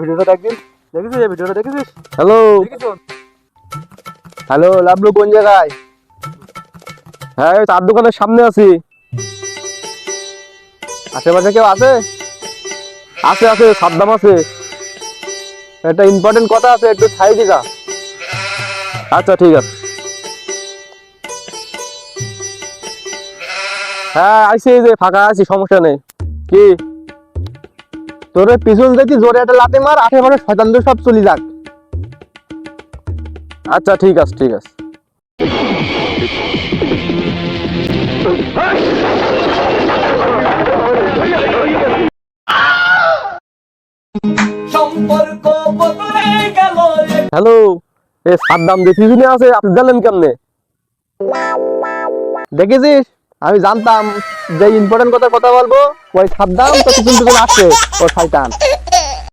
ভিডিওটা দেখছিস দেখেছিস ভিডিওটা দেখেছিস হ্যালো। হ্যালো লাবলু কোন জায়গায়? হ্যাঁ চার দোকানের সামনে আছি। আশেপাশে কেউ আছে? আছে আছে সাদ্দাম আছে। একটা ইম্পর্টেন্ট কথা আছে একটু ছাই দিকা আচ্ছা ঠিক আছে। হ্যাঁ আইসি যে ফাঁকা আছি সমস্যা নেই। কি? তোরে পিছন দেখি জোরে একটা লাতে মার আশেপাশে শয়তানদের সব চলে যাক। আচ্ছা ঠিক আছে ঠিক আছে। হ্যালো এ সাদ্দাম যে পিছনে আছে আপনি জানলেন কেমনে? দেখেছিস? আমি জানতাম যে ইম্পর্টেন্ট কথা কথা বলব ওই সাবধান তো কিন্তু আসছে ও শয়তান।